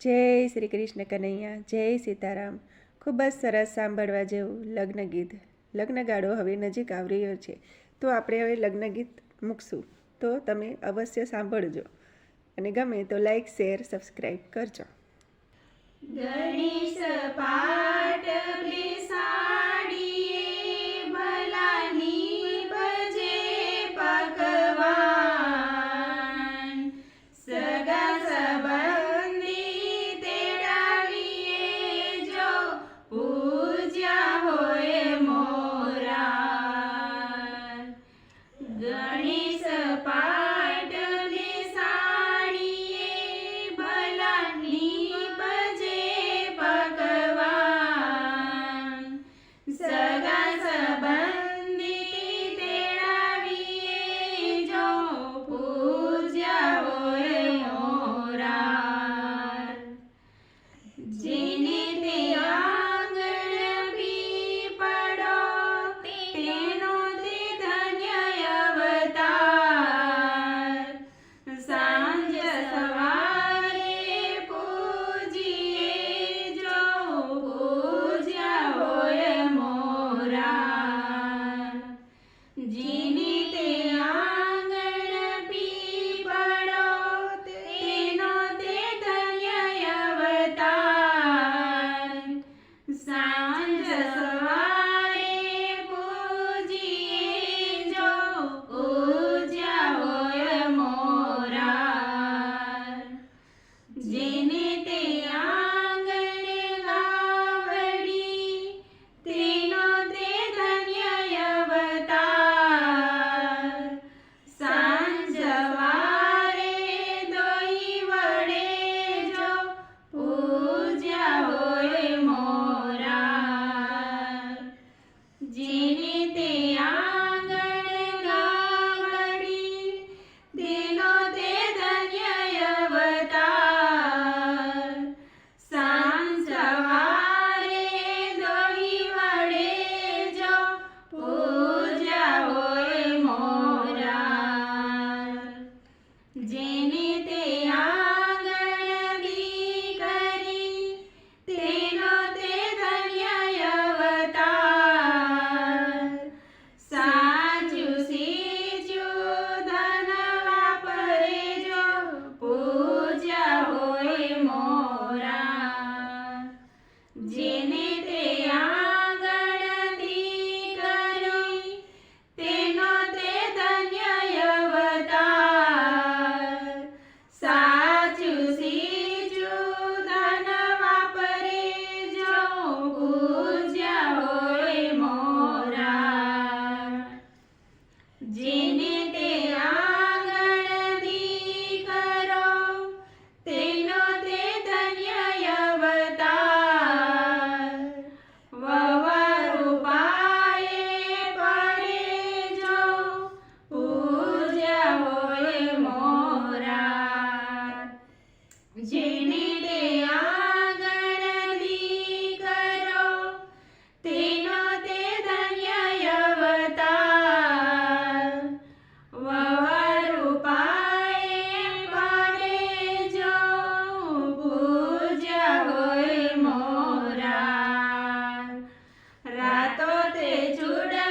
જય શ્રી કૃષ્ણ કનૈયા, જય સીતારામ. ખૂબ જ સરસ સાંભળવા જેવું લગ્ન ગીત. લગ્ન ગાળો હવે નજીક આવી રહ્યો છે. તો આપણે હવે લગ્ન ગીત મૂકશું. તો તમે અવશ્ય સાંભળજો. અને ગમે તો લાઈક શેર સબસ્ક્રાઈબ કરજો. ગણેશ પાઠ જેને તે આગળ કરો તેનો તે ધન્ય અવતાર. વવારૂપાએ ભરે જો પૂજા હોય મોરા રાતો તે ચૂડા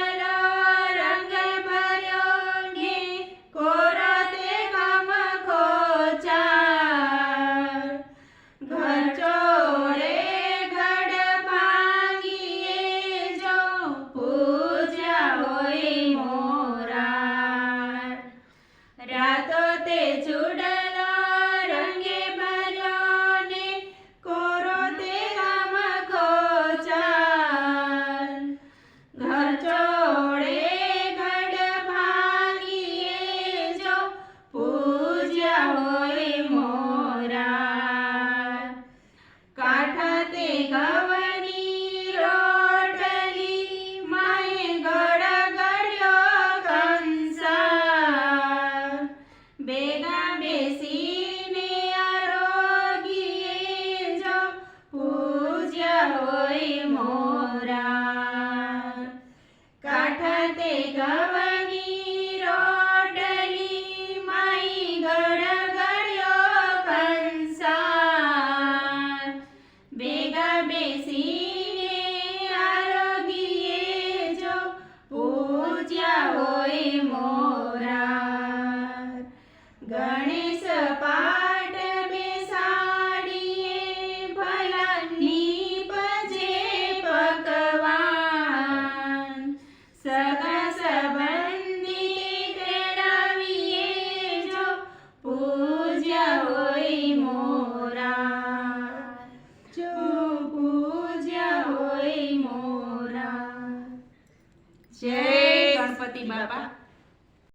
seperti Bapak